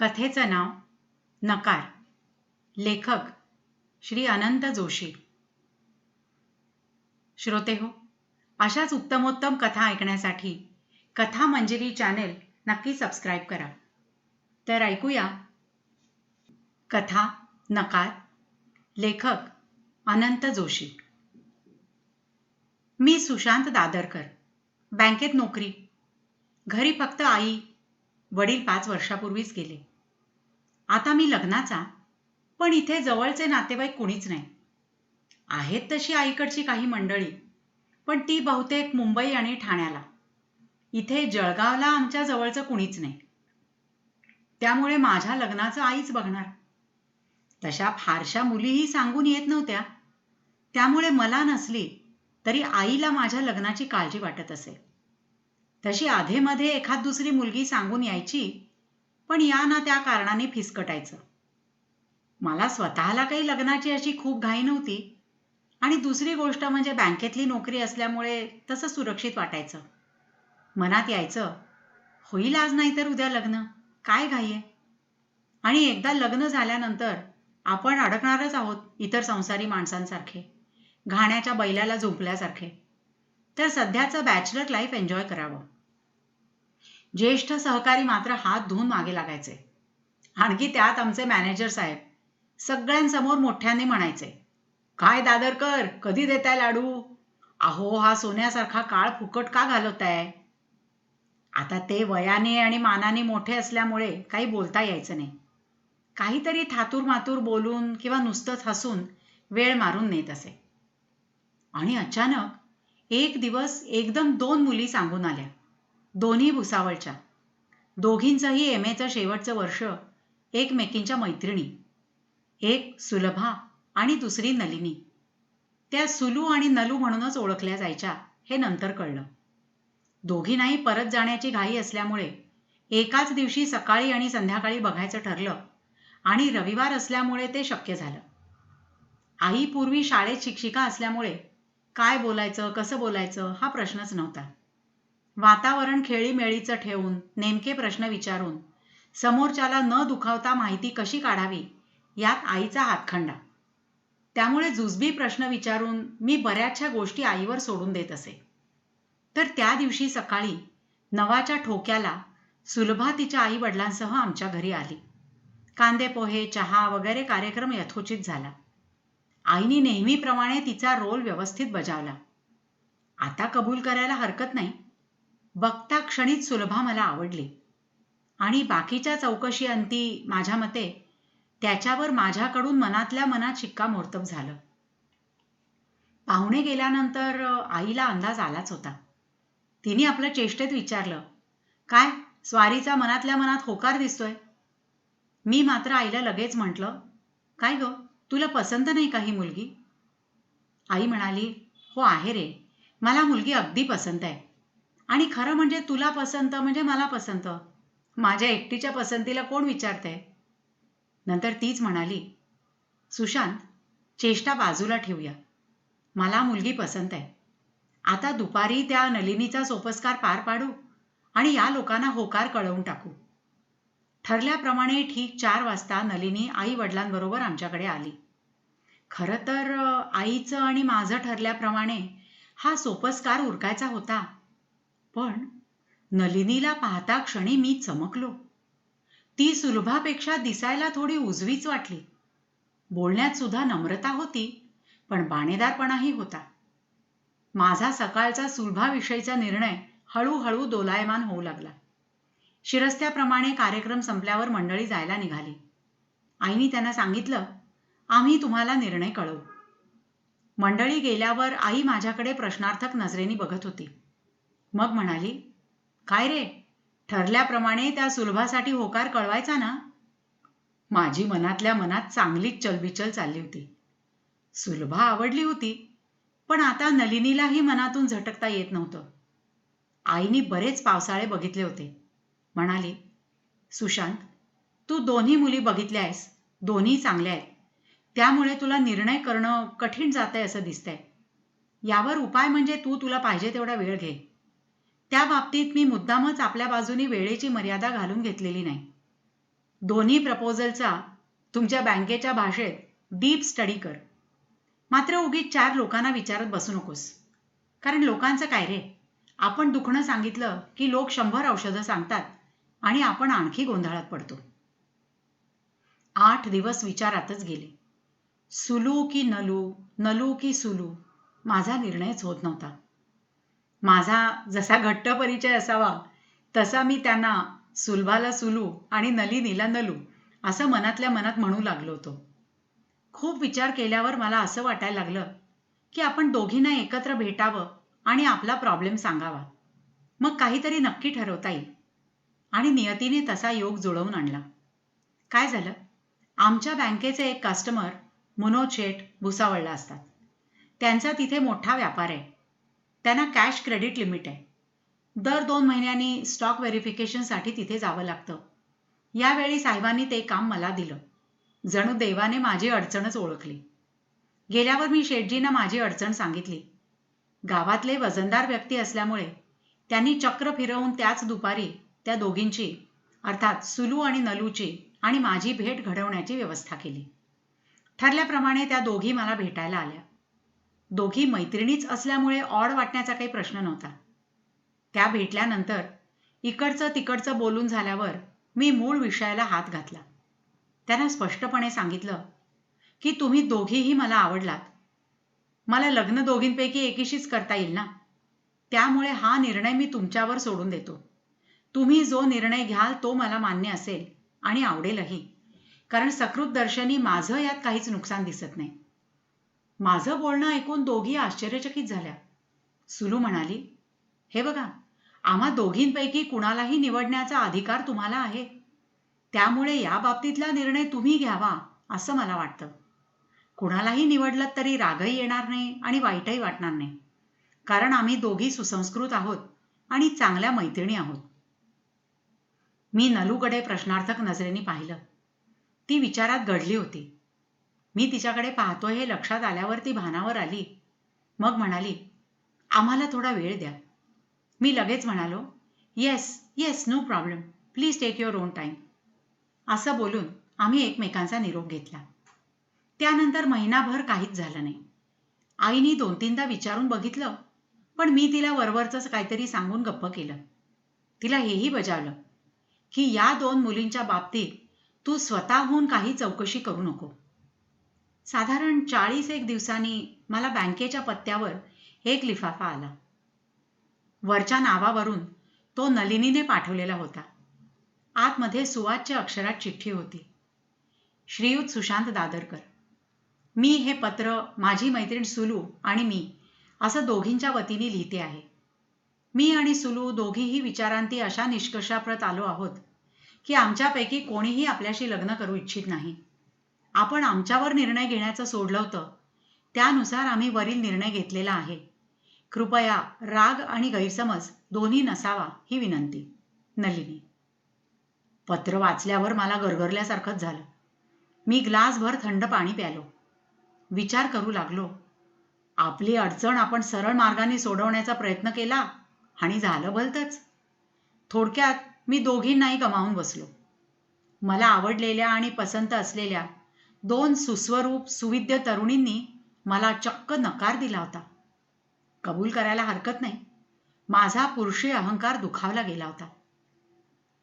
कथेचं नाव नकार. लेखक श्री अनंत जोशी. श्रोते हो अशाच उत्तमोत्तम कथा ऐकण्यासाठी कथा मंजिरी चॅनेल नक्की सबस्क्राईब करा. तर ऐकूया कथा नकार लेखक अनंत जोशी. मी सुशांत दादरकर बँकेत नोकरी. घरी फक्त आई वडील पाच वर्षापूर्वीच गेले. आता मी लग्नाचा. पण इथे जवळचे नातेवाईक कुणीच नाही. आहेत तशी आईकडची काही मंडळी पण ती बहुतेक मुंबई आणि ठाण्याला. इथे जळगावला आमच्या जवळचं कुणीच नाही. त्यामुळे माझ्या लग्नाचं आईच बघणार. तशा फारशा मुलीही सांगून येत नव्हत्या. त्यामुळे मला नसली तरी आईला माझ्या लग्नाची काळजी वाटत असे. तशी आधेमध्ये एखाद दुसरी मुलगी सांगून यायची पण या ना त्या कारणाने फिसकटायचं. मला स्वतःला काही लग्नाची अशी खूप घाई नव्हती. आणि दुसरी गोष्ट म्हणजे बँकेतली नोकरी असल्यामुळे तसं सुरक्षित वाटायचं. मनात यायचं होईल आज नाही तर उद्या लग्न काय घाई आहे? आणि एकदा लग्न झाल्यानंतर आपण अडकणारच आहोत इतर संसारी माणसांसारखे घाण्याच्या बैलाला झोपल्यासारखे. तर सध्याचं बॅचलर लाईफ एन्जॉय करावं. ज्येष्ठ सहकारी मात्र हात धुवून मागे लागायचे. आणखी त्यात आमचे मॅनेजर साहेब सगळ्यांसमोर मोठ्याने म्हणायचे काय दादरकर कधी देताय लाडू? अहो हा सोन्यासारखा काळ फुकट का घालवताय? आता ते वयाने आणि मानाने मोठे असल्यामुळे काही बोलता यायचं नाही. काहीतरी थातूर मातूर बोलून किंवा नुसतंच हसून वेळ मारून नेत असे. आणि अचानक एक दिवस एकदम दोन मुली सांगून आल्या. दोन्ही भुसावळच्या. दोघींचंही एम एचं शेवटचं वर्ष एकमेकींच्या मैत्रिणी. एक सुलभा आणि दुसरी नलिनी. त्या सुलू आणि नलू म्हणूनच ओळखल्या जायच्या हे नंतर कळलं. दोघींनाही परत जाण्याची घाई असल्यामुळे एकाच दिवशी सकाळी आणि संध्याकाळी बघायचं ठरलं आणि रविवार असल्यामुळे ते शक्य झालं. आई पूर्वी शाळेत शिक्षिका असल्यामुळे काय बोलायचं कसं बोलायचं हा प्रश्नच नव्हता. वातावरण खेळीमेळीचं ठेवून नेमके प्रश्न विचारून समोरच्याला न दुखावता माहिती कशी काढावी यात आईचा हातखंडा. त्यामुळे जुजबी प्रश्न विचारून मी बऱ्याचशा गोष्टी आईवर सोडून देत असे. तर त्या दिवशी सकाळी नवाच्या ठोक्याला सुलभा तिच्या आई वडिलांसह आमच्या घरी आली. कांदे पोहे चहा वगैरे कार्यक्रम यथोचित झाला. आईने नेहमीप्रमाणे तिचा रोल व्यवस्थित बजावला. आता कबूल करायला हरकत नाही. बघता क्षणीच सुलभा मला आवडली. आणि बाकीच्या चौकशी अंती माझ्या मते त्याच्यावर माझ्याकडून मनातल्या मनात शिक्कामोर्तब झालं. पाहुणे गेल्यानंतर आईला अंदाज आलाच होता. तिने आपल्या चेष्टेत विचारलं काय स्वारीचा मनातल्या मनात होकार दिसतोय? मी मात्र आईला लगेच म्हटलं काय ग तुला पसंत नाही का ही मुलगी? आई म्हणाली हो आहे रे. मला मुलगी अगदी पसंत आहे. आणि खरं म्हणजे तुला पसंत म्हणजे मला पसंत. माझ्या एकटीच्या पसंतीला कोण विचारते नंतर तीच म्हणाली सुशांत चेष्टा बाजूला ठेवूया. मला मुलगी पसंत आहे. आता दुपारी त्या नलिनीचा सोपस्कार पार पाडू आणि या लोकांना होकार कळवून टाकू. ठरल्याप्रमाणे ठीक चार वाजता नलिनी आई वडिलांबरोबर आमच्याकडे आली. खरं तर आईचं आणि माझं ठरल्याप्रमाणे हा सोपस्कार उरकायचा होता. पण नलिनीला पाहता क्षणी मी चमकलो. ती सुलभापेक्षा दिसायला थोडी उजवीच वाटली. बोलण्यात सुद्धा नम्रता होती पण बाणेदारपणाही होता. माझा सकाळचा सुलभाविषयीचा निर्णय हळूहळू दोलायमान होऊ लागला. शिरस्त्याप्रमाणे कार्यक्रम संपल्यावर मंडळी जायला निघाली. आईने त्यांना सांगितलं आम्ही तुम्हाला निर्णय कळवू. मंडळी गेल्यावर आई माझ्याकडे प्रश्नार्थक नजरेने बघत होती. मग म्हणाली काय रे? ठरल्याप्रमाणे त्या सुलभासाठी होकार कळवायचा ना? माझी मनातल्या मनात चांगलीच चलबिचल चालली होती. सुलभा आवडली होती पण आता नलिनीलाही मनातून झटकता येत नव्हतं. आईनी बरेच पावसाळे बघितले होते. म्हणाली सुशांत तू दोन्ही मुली बघितल्या आहेस. दोन्ही चांगल्या आहेत. त्यामुळे तुला निर्णय करणं कठीण जातंय असं दिसतंय. यावर उपाय म्हणजे तू तुला पाहिजे तेवढा वेळ घे. त्या बाबतीत मी मुद्दामच आपल्या बाजूनी वेळेची मर्यादा घालून घेतलेली नाही. दोन्ही प्रपोजलचा तुमच्या बँकेच्या भाषेत डीप स्टडी कर. मात्र उगीच चार लोकांना विचारत बसू नकोस. कारण लोकांचं काय रे? आपण दुखणं सांगितलं की लोक शंभर औषधं सांगतात आणि आपण आणखी गोंधळात पडतो. आठ दिवस विचारातच गेले. सुलू की नलू नलू की सुलू माझा निर्णयच होत नव्हता. माझा जसा घट्ट परिचय असावा तसा मी त्यांना सुलभाला सुलू आणि नलिनीला नलू असं मनातल्या मनात म्हणू लागलो होतो. खूप विचार केल्यावर मला असं वाटायला लागलं की आपण दोघींना एकत्र भेटावं आणि आपला प्रॉब्लेम सांगावा. मग काहीतरी नक्की ठरवता येईल. आणि नियतीने तसा योग जुळवून आणला. काय झालं? आमच्या बँकेचे एक कस्टमर मनोज शेठ भुसावळला असतात. त्यांचा तिथे मोठा व्यापार आहे. त्यांना कॅश क्रेडिट लिमिट आहे. दर दोन महिन्यांनी स्टॉक व्हेरिफिकेशनसाठी तिथे जावं लागतं. यावेळी साहेबांनी ते काम मला दिलं. जणू देवाने माझी अडचणच ओळखली. गेल्यावर मी शेटजींना माझी अडचण सांगितली. गावातले वजनदार व्यक्ती असल्यामुळे त्यांनी चक्र फिरवून त्याच दुपारी त्या दोघींची अर्थात सुलू आणि नलूची आणि माझी भेट घडवण्याची व्यवस्था केली. ठरल्याप्रमाणे त्या दोघी मला भेटायला आल्या. दोघी मैत्रिणीच असल्यामुळे ऑड वाटण्याचा काही प्रश्न नव्हता. त्या भेटल्यानंतर इकडचं तिकडचं बोलून झाल्यावर मी मूळ विषयाला हात घातला. त्यांना स्पष्टपणे सांगितलं की तुम्ही दोघीही मला आवडलात. मला लग्न दोघींपैकी एकीशीच करता येईल ना? त्यामुळे हा निर्णय मी तुमच्यावर सोडून देतो. तुम्ही जो निर्णय घ्याल तो मला मान्य असेल आणि आवडेलही. कारण सकृत दर्शनी माझं यात काहीच नुकसान दिसत नाही. माझं बोलणं ऐकून दोघी आश्चर्यचकित झाल्या. सुलू म्हणाली हे बघा आम्हा दोघींपैकी कुणालाही निवडण्याचा अधिकार तुम्हाला आहे. त्यामुळे या बाबतीतला निर्णय तुम्ही घ्यावा असं मला वाटतं. कुणालाही निवडलं तरी रागही येणार नाही आणि वाईटही वाटणार नाही. कारण आम्ही दोघी सुसंस्कृत आहोत आणि चांगल्या मैत्रिणी आहोत. मी नलूकडे प्रश्नार्थक नजरेने पाहिलं. ती विचारात घडली होती. मी तिच्याकडे पाहतोय हे लक्षात आल्यावर ती भानावर आली. मग म्हणाली आम्हाला थोडा वेळ द्या. मी लगेच म्हणालो yes yes no problem please take your own time असं बोलून आम्ही एकमेकांचा निरोप घेतला. त्यानंतर महिनाभर काहीच झालं नाही. आईनी दोन तीनदा विचारून बघितलं पण मी तिला वरवरच काहीतरी सांगून गप्प केलं. तिला हेही बजावलं की या दोन मुलींच्या बाबतीत तू स्वतःहून काही चौकशी करू नको. साधारण चाळीस एक दिवसांनी मला बँकेच्या पत्त्यावर एक लिफाफा आला. वरच्या नावावरून तो नलिनीने पाठवलेला होता. आतमध्ये सुवाच्य अक्षरात चिठ्ठी होती. श्रीयुत सुशांत दादरकर. मी हे पत्र माझी मैत्रीण सुलू आणि मी असं दोघींच्या वतीने लिहिते आहे. मी आणि सुलू दोघीही विचारांती अशा निष्कर्षाप्रत आलो आहोत की आमच्यापैकी कोणीही आपल्याशी लग्न करू इच्छित नाही. आपण आमच्यावर निर्णय घेण्याचं सोडलं होतं. त्यानुसार आम्ही वरील निर्णय घेतलेला आहे. कृपया राग आणि गैरसमज दोन्ही नसावा ही विनंती. नलिनी. पत्र वाचल्यावर मला गरगरल्यासारखंच झालं. मी ग्लासभर थंड पाणी प्यालो. विचार करू लागलो. आपली अडचण आपण सरळ मार्गाने सोडवण्याचा प्रयत्न केला आणि झालं भलतंच थोडक्यात मी दोघींनाही गमावून बसलो. मला आवडलेल्या आणि पसंत असलेल्या दोन सुस्वरूप सुविद्य तरुणींनी मला चक्क नकार दिला होता. कबूल करायला हरकत नाही. माझा पुरुषी अहंकार दुखावला गेला होता.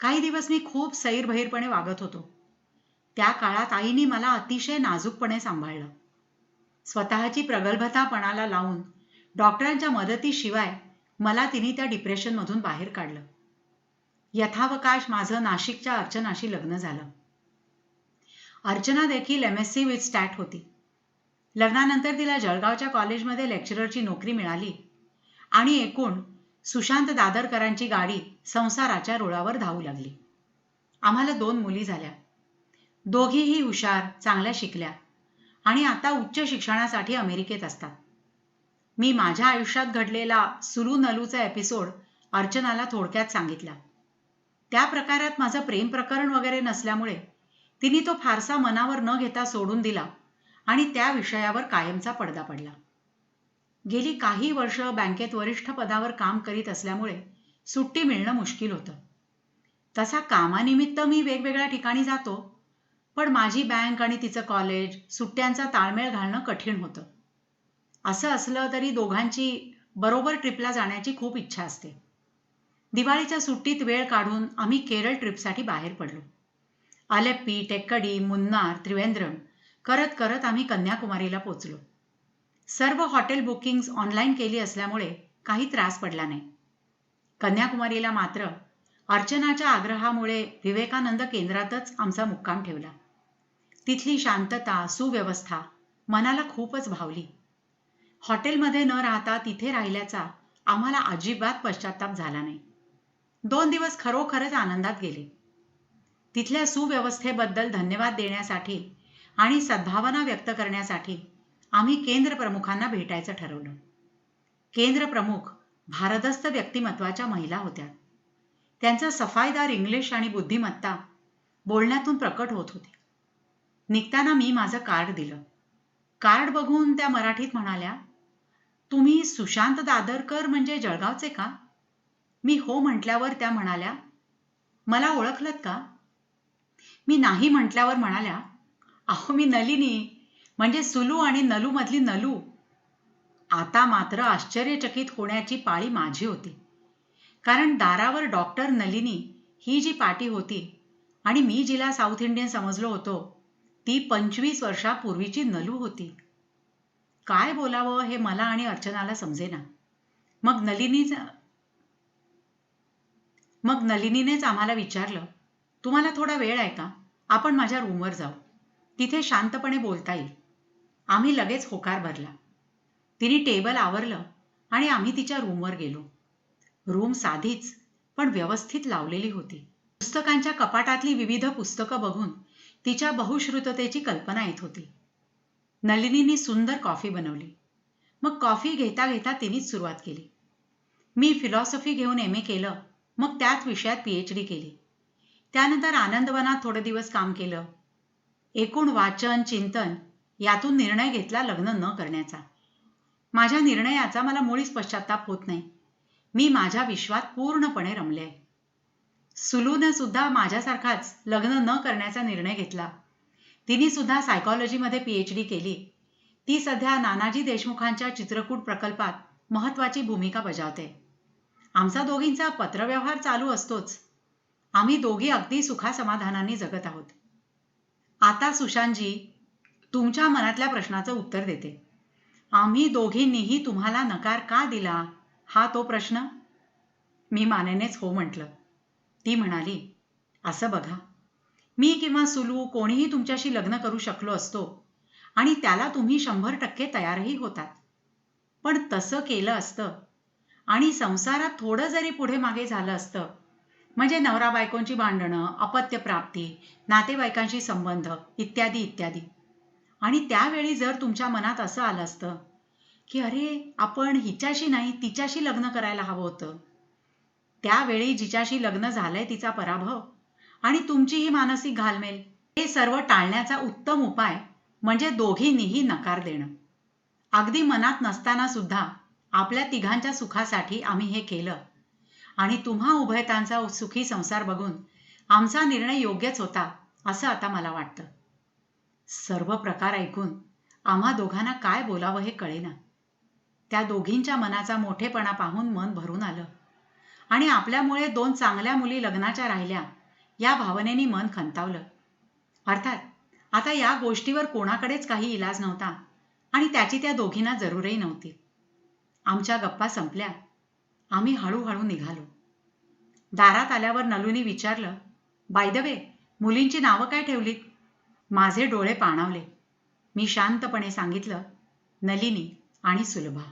काही दिवस मी खूप सैरभैरपणे वागत होतो. त्या काळात आईने मला अतिशय नाजूकपणे सांभाळलं. स्वतःची प्रगल्भतापणाला लावून डॉक्टरांच्या मदतीशिवाय मला तिने त्या डिप्रेशनमधून बाहेर काढलं. यथावकाश माझं नाशिकच्या अर्चनाशी लग्न झालं. अर्चना देखील M S C with stat होती. लग्नानंतर तिला जळगावच्या कॉलेजमध्ये लेक्चररची नोकरी मिळाली. आणि एकूण सुशांत दादरकरांची गाडी संसाराच्या रुळावर धावू लागली. आम्हाला दोन मुली झाल्या. दोघीही हुशार चांगल्या शिकल्या. आणि आता उच्च शिक्षणासाठी अमेरिकेत असतात. मी माझ्या आयुष्यात घडलेला सुरू नलूचा एपिसोड अर्चनाला थोडक्यात सांगितला. त्या प्रकारात माझं प्रेम प्रकरण वगैरे नसल्यामुळे तिने तो फारसा मनावर न घेता सोडून दिला आणि त्या विषयावर कायमचा पडदा पडला. गेली काही वर्ष बँकेत वरिष्ठ पदावर काम करीत असल्यामुळे सुट्टी मिळणं मुश्किल होतं. तसा कामानिमित्त मी वेगवेगळ्या ठिकाणी जातो पण माझी बँक आणि तिचं कॉलेज सुट्ट्यांचा ताळमेळ घालणं कठीण होतं. असं असलं तरी दोघांची बरोबर ट्रिपला जाण्याची खूप इच्छा असते. दिवाळीच्या सुट्टीत वेळ काढून आम्ही केरळ ट्रिपसाठी बाहेर पडलो. आलेप्पी टेक्कडी मुन्नार त्रिवेंद्रम करत करत आम्ही कन्याकुमारीला पोचलो. सर्व हॉटेल बुकिंग्स ऑनलाईन केली असल्यामुळे काही त्रास पडला नाही. कन्याकुमारीला मात्र अर्चनाच्या आग्रहामुळे विवेकानंद केंद्रातच आमचा मुक्काम ठेवला. तिथली शांतता सुव्यवस्था मनाला खूपच भावली. हॉटेलमध्ये न राहता तिथे राहिल्याचा आम्हाला अजिबात पश्चाताप झाला नाही. दोन दिवस खरोखरच आनंदात गेले. तिथल्या सुव्यवस्थेबद्दल धन्यवाद देण्यासाठी आणि सद्भावना व्यक्त करण्यासाठी आम्ही केंद्र प्रमुखांना भेटायचं ठरवलं. केंद्र प्रमुख भारदस्त व्यक्तिमत्वाच्या महिला होत्या. त्यांचा सफाईदार इंग्लिश आणि बुद्धिमत्ता बोलण्यातून प्रकट होत होती. निघताना मी माझं कार्ड दिलं. कार्ड बघून त्या मराठीत म्हणाल्या तुम्ही सुशांत दादरकर म्हणजे जळगावचे का? मी हो म्हटल्यावर त्या म्हणाल्या मला ओळखलत का? मी नाही म्हटल्यावर म्हणाल्या अहो मी नलिनी म्हणजे सुलू आणि नलू मधली नलू. आता मात्र आश्चर्यचकित होण्याची पाळी माझी होती. कारण दारावर डॉक्टर नलिनी ही जी पाटी होती आणि मी जिला साऊथ इंडियन समजलो होतो ती पंचवीस वर्षापूर्वीची नलू होती. काय बोलावं हे मला आणि अर्चनाला समजेना. मग नलिनीच मग नलिनीनेच आम्हाला विचारलं तुम्हाला थोडा वेळ आहे का? आपण माझ्या रूमवर जाऊ. तिथे शांतपणे बोलता येईल. आम्ही लगेच होकार भरला. तिने टेबल आवरलं आणि आम्ही तिच्या रूमवर गेलो. रूम साधीच पण व्यवस्थित लावलेली होती. पुस्तकांच्या कपाटातली विविध पुस्तकं बघून तिच्या बहुश्रुततेची कल्पना येत होती. नलिनीने सुंदर कॉफी बनवली. मग कॉफी घेता घेता तिनेच सुरुवात केली. मी फिलॉसॉफी घेऊन एम ए केलं. मग त्याच विषयात पी एच डी केली. त्यानंतर आनंदवनात थोडे दिवस काम केलं. एकूण वाचन चिंतन यातून निर्णय घेतला लग्न न करण्याचा. माझ्या निर्णयाचा मला मुळीच पश्चाताप होत नाही. मी माझ्या विश्वात पूर्णपणे रमले. सुलूनं सुद्धा माझ्यासारखाच लग्न न करण्याचा निर्णय घेतला. तिने सुद्धा सायकॉलॉजीमध्ये पी एच डी केली. ती सध्या नानाजी देशमुखांच्या चित्रकूट प्रकल्पात महत्वाची भूमिका बजावते. आमचा दोघींचा पत्रव्यवहार चालू असतोच. आम्ही दोघी अगदी सुखासमाधानाने जगत आहोत. आता सुशांतजी तुमच्या मनातल्या प्रश्नाचं उत्तर देते. आम्ही दोघींनीही तुम्हाला नकार का दिला? हा तो प्रश्न? मी मानेनेच हो म्हटलं. ती म्हणाली असं बघा. मी किंवा सुलू कोणीही तुमच्याशी लग्न करू शकलो असतो आणि त्याला तुम्ही शंभर टक्के तयारही होतात. पण तसं केलं असतं आणि संसारात थोडं जरी पुढे मागे झालं असतं म्हणजे नवरा बायकोंची भांडणं अपत्य प्राप्ती नातेवाईकांशी संबंध इत्यादी इत्यादी. आणि त्यावेळी जर तुमच्या मनात असं आलं असतं की अरे आपण हिच्याशी नाही तिच्याशी लग्न करायला हवं होतं. त्यावेळी जिच्याशी लग्न झालंय तिचा पराभव आणि तुमचीही मानसिक घालमेल. हे सर्व टाळण्याचा उत्तम उपाय म्हणजे दोघींनीही नकार देणं. अगदी मनात नसताना सुद्धा आपल्या तिघांच्या सुखासाठी आम्ही हे केलं. आणि तुम्हा उभयतांचा सुखी संसार बघून आमचा निर्णय योग्यच होता असं आता मला वाटतं. सर्व प्रकार ऐकून आम्हा दोघांना काय बोलावं हे कळेना. त्या दोघींच्या मनाचा मोठेपणा पाहून मन भरून आलं. आणि आपल्यामुळे दोन चांगल्या मुली लग्नाच्या राहिल्या या भावनेने मन खंतावलं. अर्थात आता या गोष्टीवर कोणाकडेच काही इलाज नव्हता आणि त्याची त्या दोघींना जरूरही नव्हती. आमच्या गप्पा संपल्या. आम्ही हळूहळू निघालो. दारात आल्यावर नलूनी विचारलं बाय द वे मुलींची नावं काय ठेवलीत? माझे डोळे पाणावले. मी शांतपणे सांगितलं नलिनी आणि सुलभा.